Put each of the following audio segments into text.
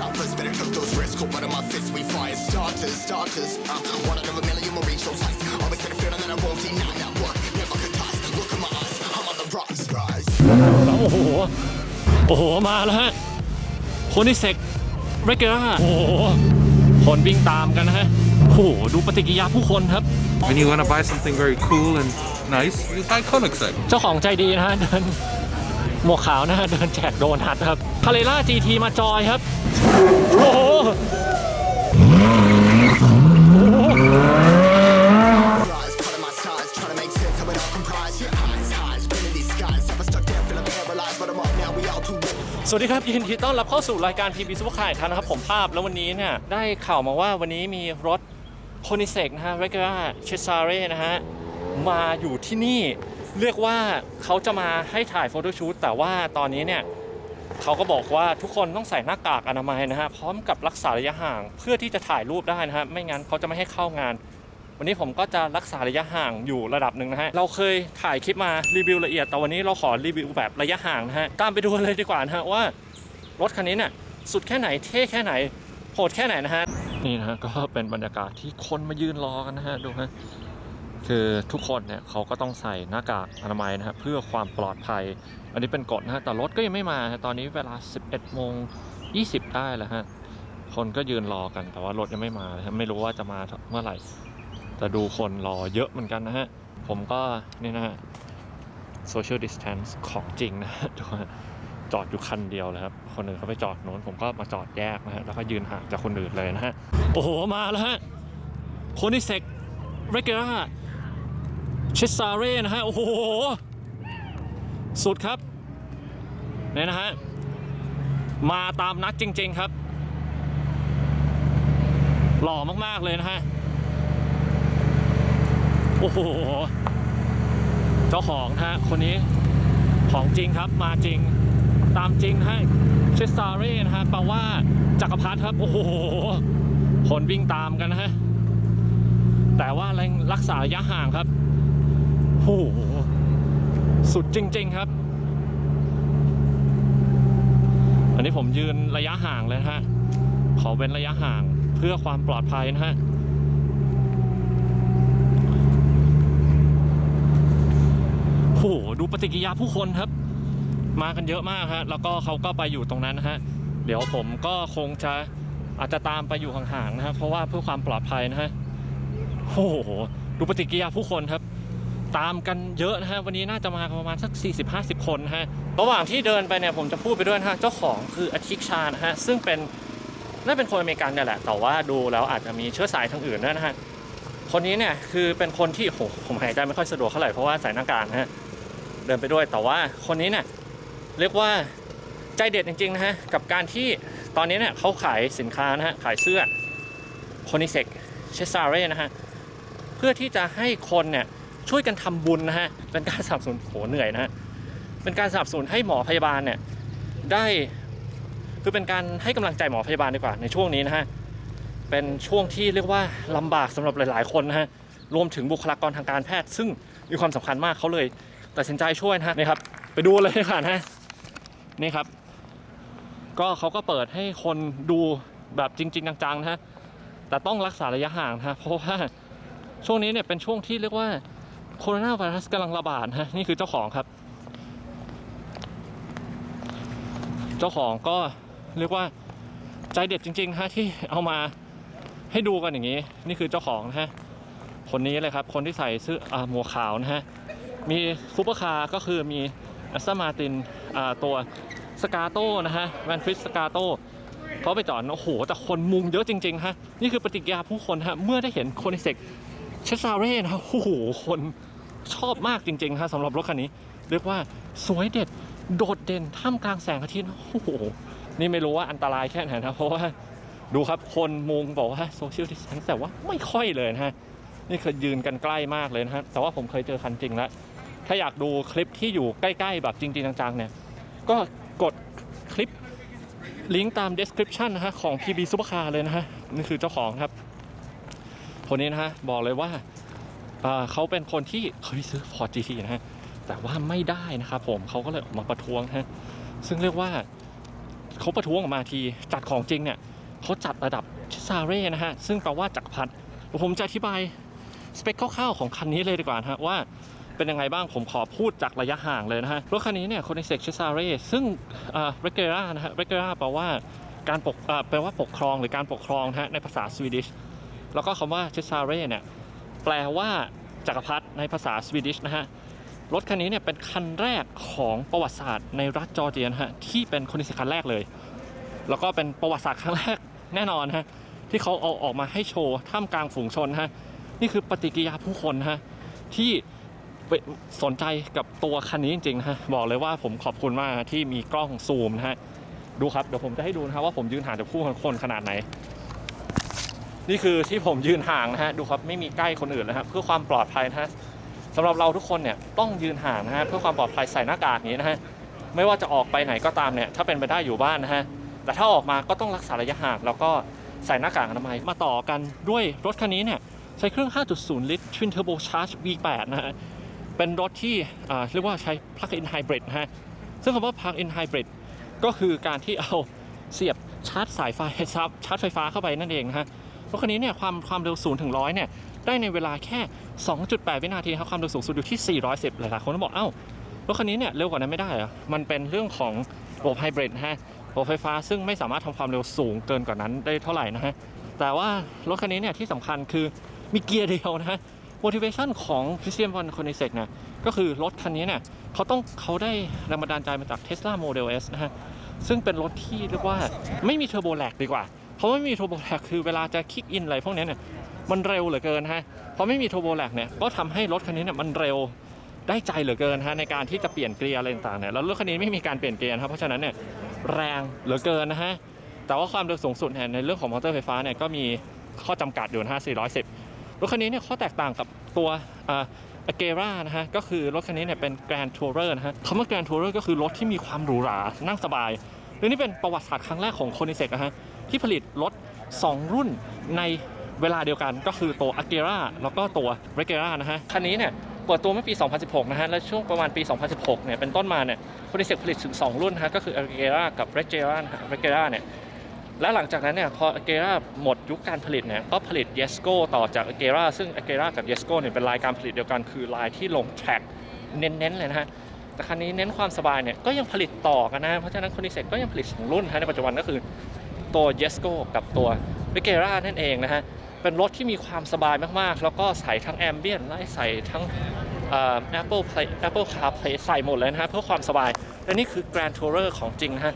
scope out of my fist, we fire starters, starters. Uh, one out of a million will reach those heights. Always had a feeling that I won't deny that work. Never could ties. Look in my eyes, I'm on the rise, rise. โอ้โห โอ้โห มาแล้วฮะ คนที่เซกเรเกอร์โอ้โห คนวิ่งตามกันนะฮะ โอ้โห ดูปฏิกิริยาผู้คนครับ When you want to buy something very cool and nice, you buy Koenigsegg. เจ้าของใจดีนะฮะเดิน หมวกขาวนะเดินแจกโดนัทครับคาเรล่า GT มาจอยครับ โอ้โหสวัสดีครับยินดีต้อนรับเข้าสู่รายการทีวีซุปเปอร์คาร์ครับนะครับ ผมภาพแล้ววันนี้เนี่ย ได้ข่าวมาว่าวันนี้มีรถโคนิเซกนะฮะเรก u าเชซาเร่นะฮะ มาอยู่ที่นี่ เรียกว่าเขาจะมาให้ถ่ายโฟโต้ชูตแต่ว่าตอนนี้เนี่ยเขาก็บอกว่าทุกคนต้องใส่หน้ากากอนามัยนะฮะพร้อมกับรักษาระยะห่างเพื่อที่จะถ่ายรูปได้นะฮะไม่งั้นเขาจะไม่ให้เข้างาน วันนี้ผมก็จะรักษาระยะห่างอยู่ระดับหนึ่งนะฮะเราเคยถ่ายคลิปมารีวิวละเอียดแต่วันนี้เราขอรีวิวแบบระยะห่างนะฮะตามไปดูเลยดีกว่านะฮะว่ารถคันนี้เนี่ยสุดแค่ไหนเท่แค่ไหนโหดแค่ไหนนะฮะนี่นะฮะก็เป็นบรรยากาศที่คนมายืนรอกันนะฮะดูฮะ คือทุกคนเนี่ยเขาก็ต้องใส่หน้ากากอนามัยนะฮะเพื่อความปลอดภัย อันนี้เป็นกฎนะฮะแต่รถก็ยังไม่มาตอนนี้เวลา 11โมง20 ได้แล้วฮะคนก็ยืนรอกันแต่ว่ารถยังไม่มาไม่รู้ว่าจะมาเมื่อไหร่แต่ดูคนรอเยอะเหมือนกันนะฮะ ผมก็นี่นะฮะ social distance ของจริงนะจอดอยู่คันเดียวเลยครับ คนอื่นเขาไปจอดโน้นผมก็มาจอดแยกนะฮะ แล้วก็ยืนห่างจากคนอื่นเลยนะฮะ โอ้โห มาแล้วฮะ คนที่เซ็กเรเกอร์ เชสซาเร่นะฮะ โอ้โห สุดครับเนี่ยนะฮะ มาตามนัดจริง ๆ ครับ หล่อมาก ๆ เลยนะฮะ โอ้โห เจ้าของนะฮะ คนนี้ของจริงครับมาจริงตามจริงฮะเชสซาเร่นะฮะแปลว่าจักรพรรดิครับ โอ้โหคนวิ่งตามกันนะฮะแต่ว่าแรรักษาระยะห่างครับ โอ้โห สุดจริง ๆ ครับ อันนี้ผมยืนระยะห่างเลยฮะ ขอเว้นระยะห่างเพื่อความปลอดภัยนะฮะโอ้โหดูปฏิกิริยาผู้คนครับ มากันเยอะมากฮะ แล้วก็เขาก็ไปอยู่ตรงนั้นนะฮะ เดี๋ยวผมก็คงจะอาจจะตามไปอยู่ห่างๆนะฮะ เพราะว่าเพื่อความปลอดภัยนะฮะโอ้โหดูปฏิกิริยาผู้คนครับ ตามกันเยอะนะฮะวันนี้น่าจะมาประมาณสัก 40-50 คนฮะระหว่างที่เดินไปเนี่ยผมจะพูดไปด้วยนะฮะเจ้าของคืออาทิกชานะฮะซึ่งเป็นน่าเป็นคนอเมริกันเนี่ยแหละ แต่ว่าดูแล้วอาจจะมีเชื้อสายทางอื่นด้วยนะฮะคนนี้เนี่ยคือเป็นคนที่โหผมหายใจไม่ค่อยสะดวกเท่าไหร่เพราะว่าใส่หน้ากากนะฮะเดินไปด้วยแต่ว่าคนนี้เนี่ยเรียกว่าใจเด็ดจริงๆนะฮะกับการที่ตอนนี้เนี่ยเขาขายสินค้านะฮะขายเสื้อคอนิเซกเชซาเร่นะฮะเพื่อที่จะให้คนเนี่ย ช่วยกันทำบุญนะฮะเป็นการสนับสนุนโหเหนื่อยนะฮะเป็นการสนับสนุนให้หมอพยาบาลเนี่ยได้คือเป็นการให้กำลังใจหมอพยาบาลดีกว่าในช่วงนี้นะฮะเป็นช่วงที่เรียกว่าลำบากสำหรับหลาย ๆ คนนะฮะรวมถึงบุคลากรทางการแพทย์ ซึ่งมีความสำคัญมากเขาเลยตัดสินใจช่วยนะฮะนี่ครับ ไปดูเลยดีกว่านะนี่ครับ ก็เขาก็เปิดให้คนดูแบบจริง ๆ จังๆนะฮะแต่ต้องรักษาระยะห่างนะเพราะว่าช่วงนี้เนี่ยเป็นช่วงที่เรียกว่า โคโรนาไวรัสกำลังระบาดนะฮะนี่คือเจ้าของครับ เจ้าของก็เรียกว่าใจเด็ดจริงๆฮะที่เอามาให้ดูกันอย่างนี้ นี่คือเจ้าของนะฮะคนนี้เลยครับ คนที่ใส่เสื้ออาหมวกขาวนะฮะ มีซูเปอร์คาร์ก็คือมีอัสมาตินตัวสกาโต้นะฮะแวนฟิสสกาโต้เขาไปจอดโอ้โหแต่คนมุงเยอะจริงๆฮะนี่คือปฏิกิริยาผู้คนฮะเมื่อได้เห็นโคนิเซกเชซาเร่นะฮะโอ้โหคน ชอบมากจริงๆฮะสำหรับรถคันนี้ เรียกว่าสวยเด็ดโดดเด่นท่ามกลางแสงอาทิตย์โอ้โหนี่ไม่รู้ว่าอันตรายแค่ไหนนะเพราะว่าดูครับคนมุงบอกว่าโซเชียลดิสแทนซ์แต่ว่าไม่ค่อยเลยนะฮะนี่คือยืนกันใกล้มากเลยนะฮะแต่ว่าผมเคยเจอคันจริงแล้ว ถ้าอยากดูคลิปที่อยู่ใกล้ๆ แบบจริงๆจังๆเนี่ยก็กดคลิปลิงก์ตาม description นะฮะของ PB Supercar เลยนะฮะนี่คือเจ้าของครับคนนี้นะฮะบอกเลยว่า เขาเป็นคนที่เคยซื้อ Ford GT นะฮะแต่ว่าไม่ได้นะครับผมเขาก็เลยออกมาประท้วงนะฮะซึ่งเรียกว่าเขาประท้วงออกมาทีจัดของจริงเนี่ยเขาจัดระดับชิซาเร่นะฮะซึ่งแปลว่าจักรพรรดิผมจะอธิบายสเปคคร่าวๆของคันนี้เลยดีกว่านะฮะว่าเป็นยังไงบ้างผมขอพูดจากระยะห่างเลยนะฮะรถคันนี้เนี่ยคนในเซกชิซาเร่ซึ่งเรเกรานะฮะเรเกราแปลว่าการปกเอ่อแปลว่าปกครองหรือการปกครองนะฮะในภาษาสวีดิชแล้วก็คำว่าชิซาเร่เนี่ย แปลว่าจักรพรรดิในภาษาสวีดิชนะฮะ รถคันนี้เนี่ยเป็นคันแรกของประวัติศาสตร์ในรัฐจอร์เจียนะฮะ ที่เป็นคนนิสคันแรกเลย แล้วก็เป็นประวัติศาสตร์ครั้งแรกแน่นอนฮะ ที่เขาเอาออกมาให้โชว์ท่ามกลางฝูงชนฮะ นี่คือปฏิกิริยาผู้คนฮะ ที่สนใจกับตัวคันนี้จริงๆนะฮะ บอกเลยว่าผมขอบคุณมากที่มีกล้องซูมนะฮะ ดูครับ เดี๋ยวผมจะให้ดูนะฮะว่าผมยืนห่างจากผู้คนขนาดไหน นี่คือที่ผมยืนห่างนะฮะดูครับไม่มีใกล้คนอื่นนะฮะเพื่อความปลอดภัยนะฮะสำหรับเราทุกคนเนี่ยต้องยืนห่างนะฮะเพื่อความปลอดภัยใส่หน้ากากนี้นะฮะไม่ว่าจะออกไปไหนก็ตามเนี่ยถ้าเป็นไปได้อยู่บ้านนะฮะแต่ถ้าออกมาก็ต้องรักษาระยะห่างแล้วก็ใส่หน้ากากอนามัยมาต่อกันด้วยรถคันนี้เนี่ยใช้เครื่อง 5.0 ลิตร Twin Turbo Charge V8 นะฮะเป็นรถที่เรียกว่าใช้ Plug-in Hybrid นะฮะซึ่งคำว่า Plug-in Hybrid ก็คือการที่เอาเสียบชาร์จสายไฟซับชาร์จไฟฟ้าเข้าไปนั่นเองนะฮะ รถคันนี้เนี่ยความความเร็ว0ถึง100เนี่ยได้ในเวลาแค่ 2.8 วินาทีครับความเร็วสูงสุดอยู่ที่ 410หลายๆคนก็บอกเอ้ารถคันนี้เนี่ยเร็วกว่านั้นไม่ได้เหรอมันเป็นเรื่องของระบบไฮบริดฮะระบบไฟฟ้าซึ่งไม่สามารถทำความเร็วสูงเกินกว่านั้นได้เท่าไหร่นะฮะแต่ว่ารถคันนี้เนี่ยที่สำคัญคือมีเกียร์เดียวนะฮะ motivation ของ c h r i s t i a n Von k o n i s e k เนี่ยก็คือรถคันนี้เนี่ยเขาต้องเขาได้แรงบันดาลใจมาจาก Tesla Model S นะฮะซึ่งเป็นรถที่เรียกว่าไม่มีเทอร์โบแลกดีกว่า เพราะไม่มีเทอร์โบแลกคือเวลาจะคิกอินอะไรพวกนี้เนี่ยมันเร็วเหลือเกินฮะเพราะไม่มีเทอร์โบแลกเนี่ยก็ทำให้รถคันนี้เนี่ยมันเร็วได้ใจเหลือเกินฮะในการที่จะเปลี่ยนเกียร์อะไรต่างเนี่ยแล้วรถคันนี้ไม่มีการเปลี่ยนเกียร์ครับเพราะฉะนั้นเนี่ยแรงเหลือเกินนะฮะแต่ว่าความเร็วสูงสุดในเรื่องของมอเตอร์ไฟฟ้าเนี่ยก็มีข้อจำกัดอยู่นะฮะ410 รถคันนี้เนี่ยข้อแตกต่างกับตัวอเกรานะฮะก็คือรถคันนี้เนี่ยเป็น Grand Tourer นะฮะคำว่า Grand Tourer ก็คือรถที่มีความหรูหรานั่งสบายและนี่เป็นประวัติศาสตร์ครั้งแรกของโคนิเซกนะฮะ ที่ผลิตรถ 2 รุ่นในเวลาเดียวกันก็คือตัว a g e r a แล้วก็ตัว r e g e r a นะฮะ คันนี้เนี่ยเปิดตัวเมื่อปี 2016 นะฮะ และช่วงประมาณปี 2016 เนี่ยเป็นต้นมาเนี่ยโคนิเซกผลิตถึง 2 รุ่นนะฮะก็คือ a g e r a กับ r e g e r a นะฮะ r e g e r a เนี่ยและหลังจากนั้นเนี่ยพอ a g e r a หมดยุคการผลิตเนี่ยก็ผลิต Yesco ต่อจาก a g e r a ซึ่ง a g e r a กับ Yesco เนี่ยเป็นลายการผลิตเดียวกันคือลายที่ลงแทร็กเน้นๆเลยนะฮะแต่คันนี้เน้นความสบายเนี่ยก็ยังผลิตต่อกันนะ เพราะฉะนั้นค o นิเซกก็ยังผลิตสองรุ่นนะในปัจจุบันก็คือ ตัว Yesco กับตัว a g e r a นั่นเองนะฮะ เป็นรถที่มีความสบายมากๆ แล้วก็ใส่ทั้งแอมเบียนไล่ใส่ทั้งเอ่อ Apple Play Apple CarPlay ใส่หมดเลยนะฮะ เพื่อความสบาย และนี่คือ Grand Tourer ของจริงนะฮะ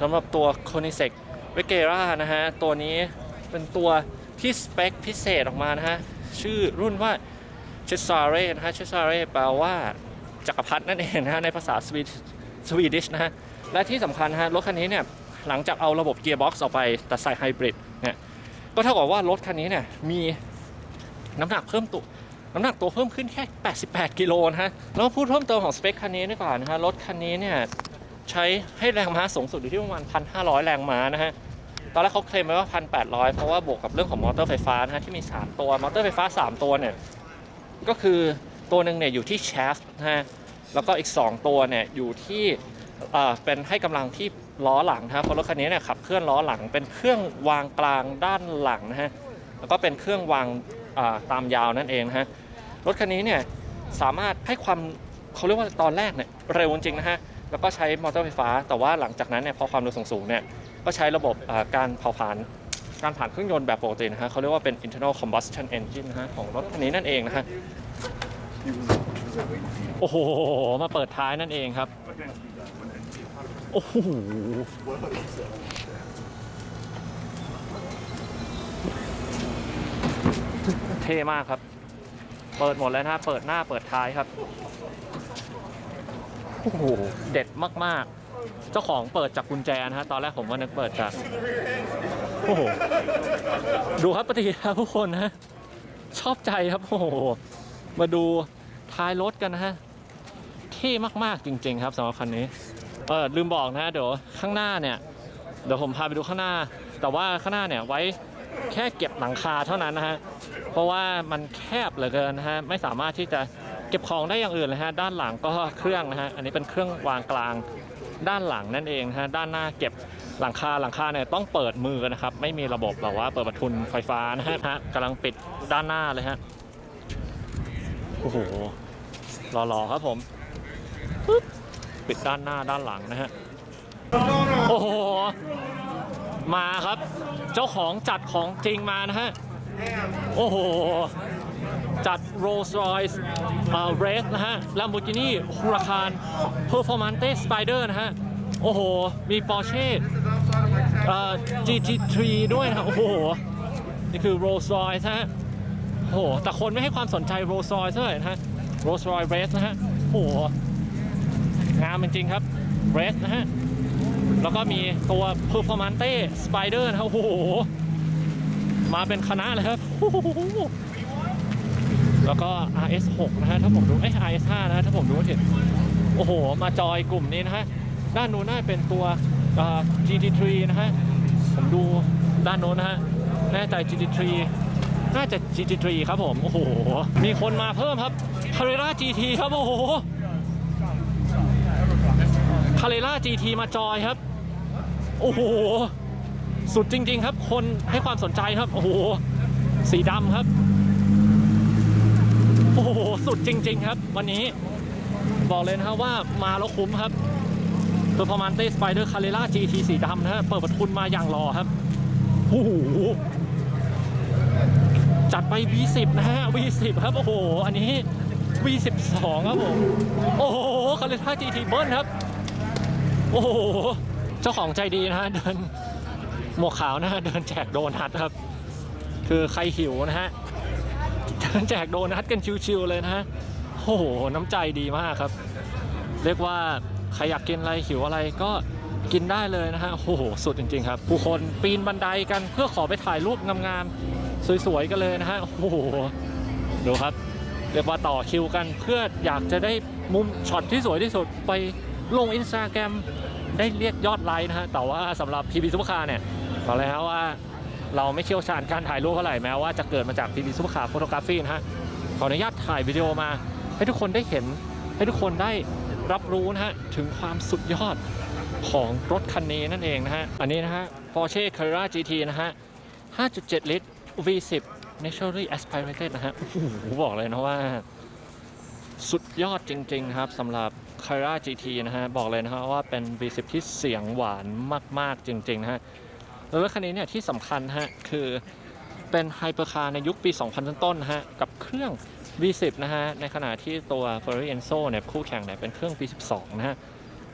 สำหรับตัว c o n i s e c เวเกรานะฮะ ตัวนี้เป็นตัวที่สเปคพิเศษออกมานะฮะ ชื่อรุ่นว่าเชสซาเรนะฮะเชสซาเรแปลว่าจักรพรรดินั่นเองนะฮะ ในภาษาสวีสวีดิชนะฮะ และที่สำคัญนะฮะรถคันนี้เนี่ย หลังจากเอาระบบเกียร์บ็อกซ์ออกไปแต่ใส่ไฮบริดเนี่ยก็เท่ากับว่ารถคันนี้เนี่ยมีน้ำหนักเพิ่มตัวน้ำหนักตัวเพิ่มขึ้นแค่ 88 กิโลนะฮะแล้วพูดเพิ่มเติมของสเปคคันนี้ดีกว่านะฮะรถคันนี้เนี่ยใช้ให้แรงม้าสูงสุดอยู่ที่ประมาณ 1,500 แรงม้านะฮะตอนแรกเขาเคลมไว้ว่า 1,800 เพราะว่าบวกกับเรื่องของมอเตอร์ไฟฟ้านะฮะที่มี 3 ตัวมอเตอร์ไฟฟ้า 3 ตัวเนี่ยก็คือตัวหนึ่งเนี่ยอยู่ที่แชฟนะฮะแล้วก็อีก 2 ตัวเนี่ยอยู่ที่อ่อเป็นให้กำลังที่ ล้อหลังนะฮะเพราะรถคันนี้เนี่ยขับเคลื่อนล้อหลัง เป็นเครื่องวางกลางด้านหลังนะฮะแล้วก็เป็นเครื่องวางตามยาวนั่นเองนะฮะรถคันนี้เนี่ยสามารถให้ความเขาเรียกว่าตอนแรกเนี่ยเร็วจริงนะฮะแล้วก็ใช้มอเตอร์ไฟฟ้า แต่ว่าหลังจากนั้นเนี่ยพอความเร็วสูงๆเนี่ยก็ใช้ระบบการเผาผลาญการผ่านเครื่องยนต์แบบปกตินะฮะเขาเรียกว่าเป็น internal combustion engine นะฮะของรถคันนี้นั่นเองนะฮะโอ้โห มาเปิดท้ายนั่นเองครับ โอ้โหเท่มากครับ เปิดหมดแล้วนะเปิดหน้าเปิดท้ายครับ โอ้โห เด็ดมาก ๆ เจ้าของเปิดจากกุญแจนะฮะ ตอนแรกผมก็นึกเปิดจาก โอ้โห ดูครับปฏิกิริยาผู้คนนะฮะชอบใจครับ โอ้โห มาดูท้ายรถกันนะฮะ เท่มาก ๆ จริง ๆ ครับสำหรับคันนี้ เออลืมบอกนะฮะเดี๋ยวข้างหน้าเนี่ยเดี๋ยวผมพาไปดูข้างหน้า แต่ว่าข้างหน้าเนี่ยไว้แค่เก็บหลังคาเท่านั้นนะฮะเพราะว่ามันแคบเหลือเกินนะฮะไม่สามารถที่จะเก็บของได้อย่างอื่นเลยฮะด้านหลังก็เครื่องนะฮะอันนี้เป็นเครื่องวางกลางด้านหลังนั่นเองนะฮะด้านหน้าเก็บหลังคาหลังคาเนี่ยต้องเปิดมือนะครับไม่มีระบบแบบว่าเปิดประทุนไฟฟ้านะฮะฮะกำลังปิดด้านหน้าเลยฮะโอ้โหหล่อๆครับผมปึ๊บ ปิดด้านหน้าด้านหลังนะฮะ โอ้โห มาครับ เจ้าของจัดของจริงมานะฮะ โอ้โห จัด Rolls Royce เอ่อ Race นะฮะ Lamborghini Huracan Performante Spider นะฮะ โอ้โห มี Porsche เอ่อ GT3 ด้วยนะฮะโอ้โห นี่คือ Rolls Royce นะฮะ โอ้โห แต่คนไม่ให้ความสนใจ Rolls Royce เท่าไหร่นะฮะ Rolls Royce Race นะฮะ โอ้โห งามจริงๆครับ Race นะฮะ แล้วก็มีตัว Performante Spider นะฮะโอ้โห มาเป็นคณะเลยครับโอ้โหแล้วก็ RS6 นะฮะ ถ้าผมดูเอ้ย RS5 นะฮะ ถ้าผมดูไม่ผิดโอ้โห มาจอยกลุ่มนี้นะฮะ ด้านนู้นน่าเป็นตัวเอ่อ GT3 นะฮะ ผมดูด้านโน้นนะฮะ แน่ใจ GT3 น่าจะ GT3 ครับผม โอ้โห มีคนมาเพิ่มครับ Carrera GT ครับ โอ้โห Carrera GT มาจอยครับ โอ้โห สุดจริง ๆ ครับ คนให้ความสนใจครับ โอ้โห สีดำครับ โอ้โห สุดจริง ๆ ครับ วันนี้บอกเลยนะครับว่ามาแล้วคุ้มครับ Performante Spider Carrera GT สีดำนะฮะเปิดประทุนมาอย่างรอครับโอ้โหจัดไป V10 นะฮะ V10 ครับ โอ้โห อันนี้ V12 ครับผม โอ้โห Carrera GT เบิ้ลครับ โอ้โห เจ้าของใจดีนะฮะเดินหมวกขาวนะฮะเดินแจกโดนัทครับ คือใครหิวนะฮะเดินแจกโดนัทกันชิวๆเลยนะฮะโอ้โห น้ำใจดีมากครับ เรียกว่าใครอยากกินอะไรหิวอะไรก็กินได้เลยนะฮะโอ้โห สุดจริง ๆ ครับ ผู้คนปีนบันไดกันเพื่อขอไปถ่ายรูปงามๆสวยๆกันเลยนะฮะโอ้โหดูครับ เรียกว่าต่อคิวกันเพื่ออยากจะได้มุมช็อตที่สวยที่สุดไป ลงอินสตาแกรมได้เรียกยอดไลค์นะฮะ แต่ว่าสำหรับ PB ซุปเปอร์คาร์เนี่ยบอกเลยนะว่าเราไม่เชี่ยวชาญการถ่ายรูปเท่าไหร่แม้ว่าจะเกิดมาจาก PB ซุปเปอร์คาร์โฟโตกราฟีนะฮะ ขออนุญาตถ่ายวิดีโอมา ให้ทุกคนได้เห็นให้ทุกคนได้รับรู้นะฮะ ถึงความสุดยอดของรถคันนี้นั่นเองนะฮะ อันนี้นะฮะ Porsche Carrera GT นะฮะ 5.7 ลิตร V10 Naturally Aspirated นะฮะ โอ้โห บอกเลยนะว่า สุดยอดจริง ๆ ครับสำหรับ Carrera GT นะฮะ บอกเลยนะฮะว่าเป็น V10 ที่เสียงหวานมาก ๆ จริง ๆ นะฮะ แล้วรถคันนี้เนี่ยที่สำคัญฮะ คือเป็นไฮเปอร์คาร์ในยุคปี 2000 ต้นๆนะฮะ กับเครื่อง V10 นะฮะ ในขณะที่ตัว Ferrari Enzo เนี่ยคู่แข่งเนี่ยเป็นเครื่อง V12 นะฮะ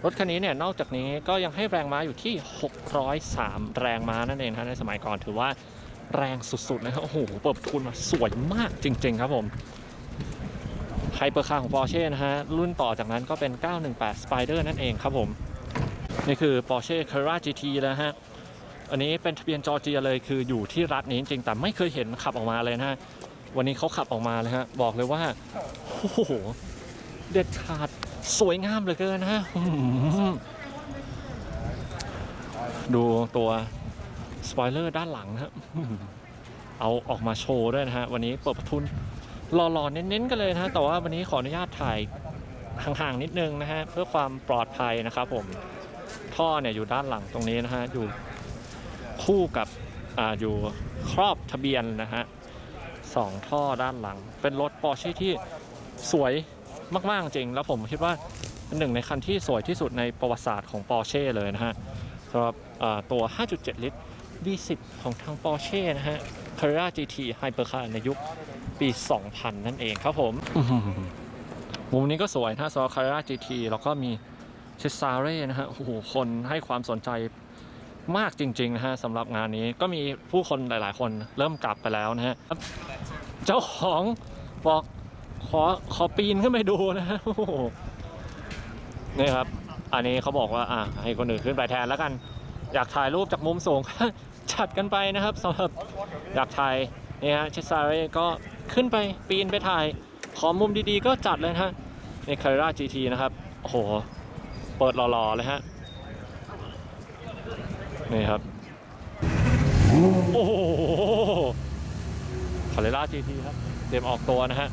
รถคันนี้เนี่ยนอกจากนี้ก็ยังให้แรงม้าอยู่ที่ 603 แรงม้านั่นเองนะฮะในสมัยก่อนถือว่าแรงสุดๆนะครับโอ้โหเปิดทุนมาสวยมากจริง ๆ ครับผม ไฮเปอร์คาร์ของ Porsche นะฮะ รุ่นต่อจากนั้นก็เป็น 918 Spider นั่นเองครับผม นี่คือ Porsche Carrera GT แล้วฮะ อันนี้เป็นทะเบียนจอร์เจียเลยคืออยู่ที่รัฐนี้จริงแต่ไม่เคยเห็นขับออกมาเลยนะฮะ วันนี้เขาขับออกมาเลยฮะ บอกเลยว่าโอ้โหเด็ดขาดสวยงามเหลือเกินนะฮะดูตัวสปอยเลอร์ด้านหลังนะฮะเอาออกมาโชว์ด้วยนะฮะ วันนี้เปิดประทุน หล่อๆเน้นๆกันเลยนะฮะแต่ว่าวันนี้ขออนุญาตถ่ายห่างๆนิดนึงนะฮะเพื่อความปลอดภัยนะครับผมท่อเนี่ยอยู่ด้านหลังตรงนี้นะฮะอยู่คู่กับอ่าอยู่ครอบทะเบียนนะฮะสองท่อด้านหลัง เป็นรถปอร์เช่ที่สวยมากๆจริง แล้วผมคิดว่าเป็นหนึ่งในคันที่สวยที่สุดในประวัติศาสตร์ของปอร์เช่เลยนะฮะสำหรับตัว 5.7 ลิตร V10 ของทางปอร์เช่นะฮะ Carrera GT Hypercar ในยุคปี 2000 นั่นเองครับผมมุมนี้ก็สวยนะสำหรับ Carrera GT แล้วก็มีเชสซาเร่นะฮะโอ้โหคนให้ความสนใจมากจริง ๆ นะฮะสำหรับงานนี้ก็มีผู้คนหลาย ๆ คนเริ่มกลับไปแล้วนะฮะเจ้าของบอกขอขอปีนขึ้นไปดูนะฮะโอ้โหนี่ครับ อันนี้เขาบอกว่าอะให้คนอื่นขึ้นไปแทนแล้วกัน อยากถ่ายรูปจากมุมสูง จัดกันไปนะครับสำหรับอยากถ่ายนี่ฮะเชสซาเร่ก็ขึ้นไปปีนไปถ่าย ขอมุมดีๆ ก็จัดเลยนะฮะในคาร่า GT นะครับ โอ้โห เปิดหล่อๆเลยฮะ นี่ครับ โอ้โหคาเรล่า GT ครับเตรียมออกตัวนะฮะ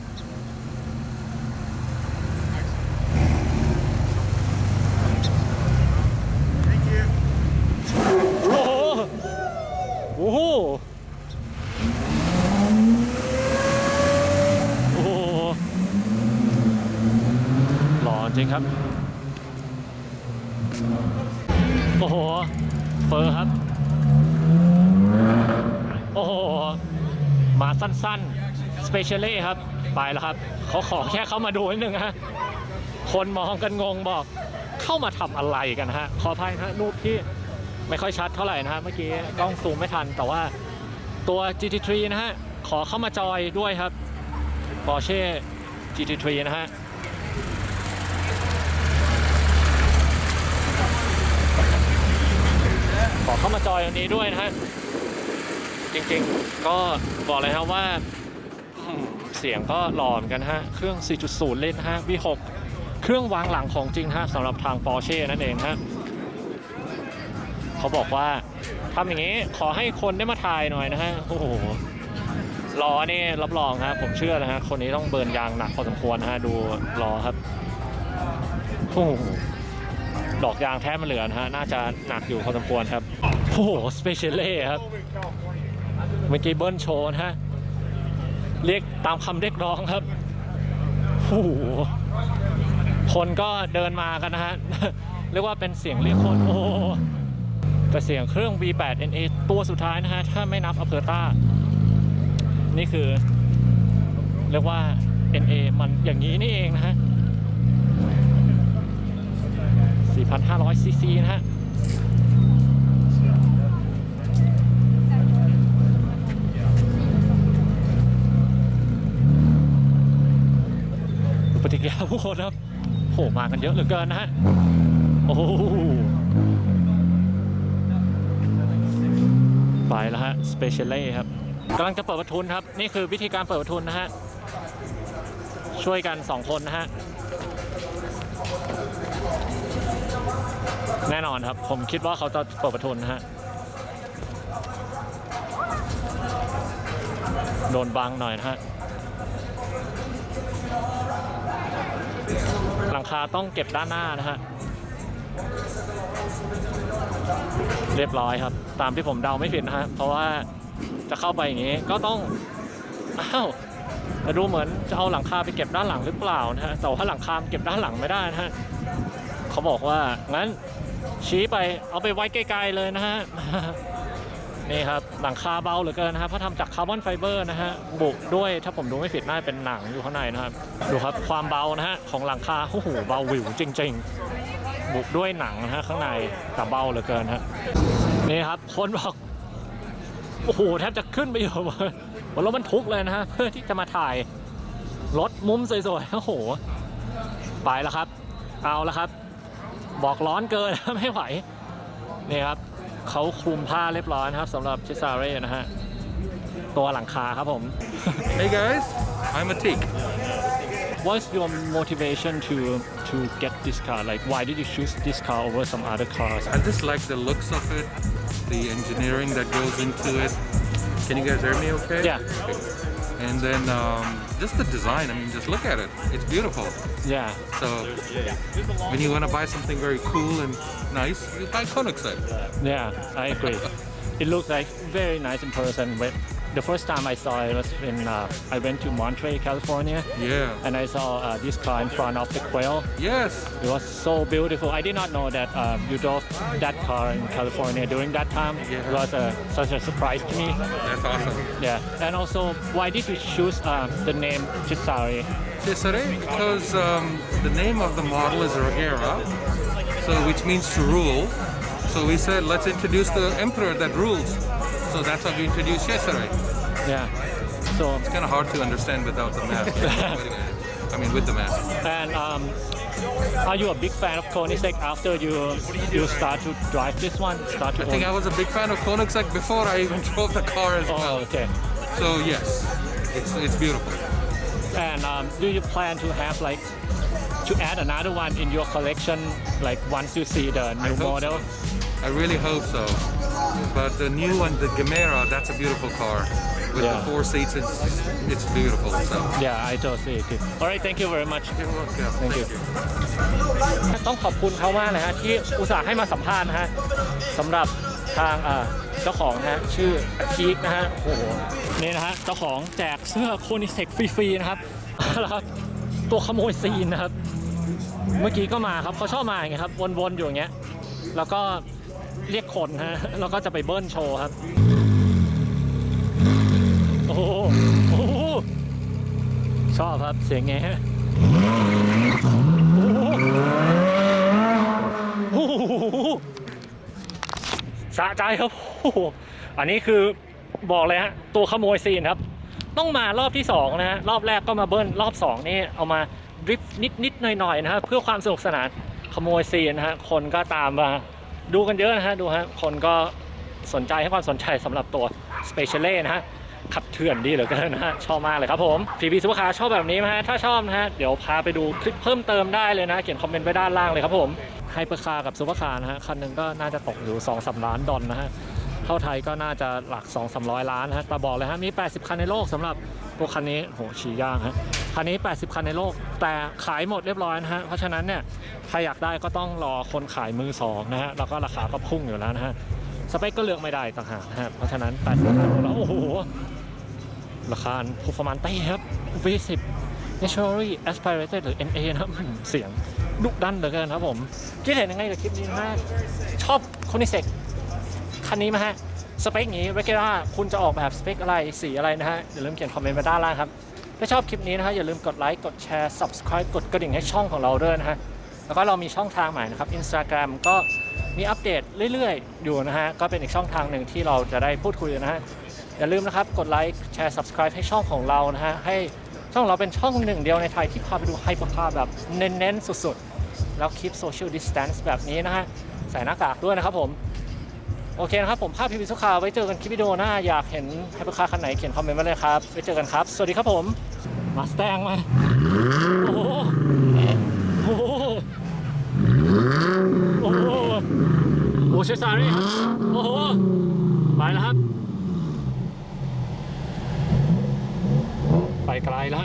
โอ้โห โอ้โห หล่อจริงครับ โอ้โห เฟอร์ครับ โอ้โห มาสั้นๆ สเปเชียลเล่ครับ ไปแล้วครับ เขาขอแค่เข้ามาดูนิดนึงฮะ คนมองกันงงบอก เข้ามาทำอะไรกันฮะ ขออภัยฮะรูปที่ ไม่ค่อยชัดเท่าไหร่นะฮะเมื่อกี้กล้องซูมไม่ทัน แต่ว่าตัว GT3 นะฮะ ขอเข้ามาจอยด้วยครับ Porsche GT3 นะฮะขอเข้ามาจอยอันนี้ด้วยนะฮะ จริงๆ ก็บอกเลยครับว่าเสียงก็หล่อเหมือนกันฮะ เครื่อง 4.0 เลิตรฮะ V6 เครื่องวางหลังของจริงฮะสำหรับทาง Porsche นั่นเองฮะ เขาบอกว่าทำอย่างนี้ขอให้คนได้มาถ่ายหน่อยนะฮะโอ้โหล้อนี่รับรองฮะผมเชื่อนะฮะคนนี้ต้องเบิร์นยางหนักพอสมควรนะฮะดูล้อครับโอ้โหดอกยางแท้มันเหลือนะฮะน่าจะหนักอยู่พอสมควรครับโอ้โหสเปเชียลเล่ครับเมื่อกี้เบิ้ลโชว์นะฮะเรียกตามคำเรียกร้องครับโอ้โหคนก็เดินมากันนะฮะเรียกว่าเป็นเสียงเรียกคนโอ้ แต่เสียงเครื่อง V8 NA ตัวสุดท้ายนะฮะ ถ้าไม่นับอเพอร์ต้า นี่คือ เรียกว่า NA มันอย่างนี้นี่เองนะฮะ 4,500 ซีซีนะฮะปฏิกิริยาผู้คนครับโผมากันเยอะเหลือเกินนะฮะ โอ้ ไปแล้วฮะสเปเชียลเล่ครับกำลังจะเปิดประทุนครับ นี่คือวิธีการเปิดประทุนนะฮะ ช่วยกัน 2 คนนะฮะ แน่นอนครับ ผมคิดว่าเขาจะเปิดประทุนนะฮะ โดนบังหน่อยนะฮะ หลังคาต้องเก็บด้านหน้านะฮะ เรียบร้อยครับ ตามที่ผมเดาไม่ผิดนะฮะเพราะว่าจะเข้าไปอย่างนี้ก็ต้องอ้าวแต่ดูเหมือนจะเอาหลังคาไปเก็บด้านหลังหรือเปล่านะฮะแต่ว่าหลังคาเก็บด้านหลังไม่ได้นะฮะเขาบอกว่างั้นชี้ไปเอาไปไว้ไกลๆเลยนะฮะนี่ครับหลังคาเบาเหลือเกินนะครับเพราะทำจากคาร์บอนไฟเบอร์นะฮะบุด้วยถ้าผมดูไม่ผิดน่าจะเป็นหนังอยู่ข้างในนะครับ ดูครับความเบานะฮะของหลังคาโอ้โหเบาวิวจริง ๆ บุด้วยหนังนะฮะข้างในแต่เบาเหลือเกินฮะนี่ครับคนบอกโอ้โหแทบจะขึ้นไปอยู่บนบนรถบรรทุกเลยนะฮะเพื่อที่จะมาถ่ายรถมุมสวยๆโอ้โห ไปแล้วครับ เอาแล้วครับ บอกร้อนเกินไม่ไหวนี่ครับเขาคลุมผ้าเรียบร้อยนะครับสำหรับชิซาเร่นะฮะตัวหลังคาครับผม Hey guys, I'm Atik. What's your motivation to to get this car? Like, why did you choose this car over some other cars? I just like the looks of it, the engineering that goes into it. Can you guys hear me okay? Yeah. Okay. And then um, just the design, I mean, just look at it. It's beautiful. Yeah, So when you want to buy something very cool and nice, you buy Koenigsegg. yeah, I agree. it looks like very nice in person. But the first time I saw it was when uh, I went to Monterey, California, Yeah. and I saw uh, this car in front of the Quail. Yes. It was so beautiful. I did not know that um, you drove that car in California during that time. It was uh, such a surprise to me. That's awesome. Yeah, and also, why did you choose um, the name Chisari? Cesare, because um, the name of the model is Regera, so which means to rule. So we said, let's introduce the emperor that rules. So that's how we introduced Cesare. Yeah. So, It's kind of hard to understand without the mask. I mean, with the mask. and um, are you a big fan of Koenigsegg after you you start to drive this one? Start to I think I was a big fan of Koenigsegg before I even drove the car as Oh, well. okay. So yes, it's it's beautiful. And um, do you plan to have like to add another one in your collection, like once you see the new hope model? so. I really hope so. But the new one, the Gamera, that's a beautiful car. With Yeah. the four seats, it's it's beautiful. So Yeah, I totally agree. All right, thank you very much. you're welcome. Thank you. ต้องขอบคุณเขามากเลยฮะที่อุตส่าห์ให้มาสัมภาษณ์นะฮะสำหรับทางอ่าเจ้าของนะฮะชื่ออาคีกนะฮะโอ้โหนี่นะฮะเจ้าของแจกเสื้อโคนิเซกฟรีๆนะครับแล้วครับตัวขโมยซีนนะครับ เมื่อกี้ก็มาครับเขาชอบมาอย่างเงี้ยครับวนๆอยู่อย่างเงี้ยแล้วก็เรียกคนฮะแล้วก็จะไปเบิ้ลโชว์ครับ โอ้โหโอ้โหชอบครับเสียงไงโอ้โหสะใจครับโอ้โหอันนี้คือบอกเลยฮะตัวขโมยซีนครับ ต้องมารอบที่2นะฮะรอบแรกก็มาเบิ้ลรอบ2นี่เอามาดริฟต์นิดนิดหน่อยหน่อยนะฮะเพื่อความสนุกสนานขโมยซีนนะฮะคนก็ตามมาดูกันเยอะนะฮะดูฮะคนก็สนใจให้ความสนใจสำหรับตัว Special นะฮะ ขับเถื่อนดีเหลือเกินนะฮะชอบมากเลยครับผมพีพีซุปเปอร์คาร์ชอบแบบนี้ไหมฮะถ้าชอบนะฮะเดี๋ยวพาไปดูคลิปเพิ่มเติมได้เลยนะเขียนคอมเมนต์ไว้ด้านล่างเลยครับผมไฮเปอร์คาร์กับซุปเปอร์คาร์นะฮะคันหนึ่งก็น่าจะตกอยู่2 3ล้านดอลนะฮะเข้าไทยก็น่าจะหลัก 2 3 0 0 ล้านนะฮะแต่บอกเลยฮะมี 80 คันในโลกสำหรับตัวคันนี้โหชี้ยากฮะคันนี้ 80 คันในโลก แต่ขายหมดเรียบร้อยนะฮะเพราะฉะนั้นเนี่ยใครอยากได้ก็ต้องรอคนขายมือสองนะฮะแล้วก็ราคาก็พุ่งอยู่แล้วนะฮะสเปคก็เลือกไม่ได้ต่างหากนะฮะเพราะฉะนั้น 80คันแล้วโอ้โห ราคาพูฟอร์มันเต้ครับ V10 Naturally Aspirated หรือ NA นะครับเสียงดุดันเหลือเกินครับผมคิดเห็นยังไงกับคลิปนี้ฮะชอบคนิเซกคันนี้ไหมฮะ สเปคอย่างนี้ r e g u l a r คุณจะออกแบบสเปคอะไรสีอะไรนะฮะ อย่าลืมเขียนคอมเมนต์มาด้านล่างครับ ถ้าชอบคลิปนี้นะฮะ อย่าลืมกดไลค์กดแชร์ subscribe กดกระดิ่งให้ช่องของเราด้วยนะฮะ แล้วก็เรามีช่องทางใหม่นะครับ Instagram ก็มีอัปเดตเรื่อยๆ อยู่นะฮะ ก็เป็นอีกช่องทางหนึ่งที่เราจะได้พูดคุยนะฮะ อย่าลืมนะครับ กดไลค์แชร์ subscribe ให้ช่องของเรานะฮะ ให้ช่องเราเป็นช่องหนึ่งเดียวในไทยที่พาไปดูไฮเปอร์คาร์แบบเน้นๆ สุดๆ แล้วคลิป social distance แบบนี้นะฮะ ใส่หน้ากากด้วยนะครับผม โอเคนะครับ ผมภาพพีพีสุขาไว้เจอกันคลิปวิดีโอหน้า อยากเห็นไฮเปอร์คาร์คันไหนเขียนคอมเมนต์มาเลยครับ ไว้เจอกันครับ สวัสดีครับผมมาสแตงมาโอ้โหโอ้โหโอ้โหโอ้เชสซารีโอ้โหไปแล้วครับ ไปไกลแล้ว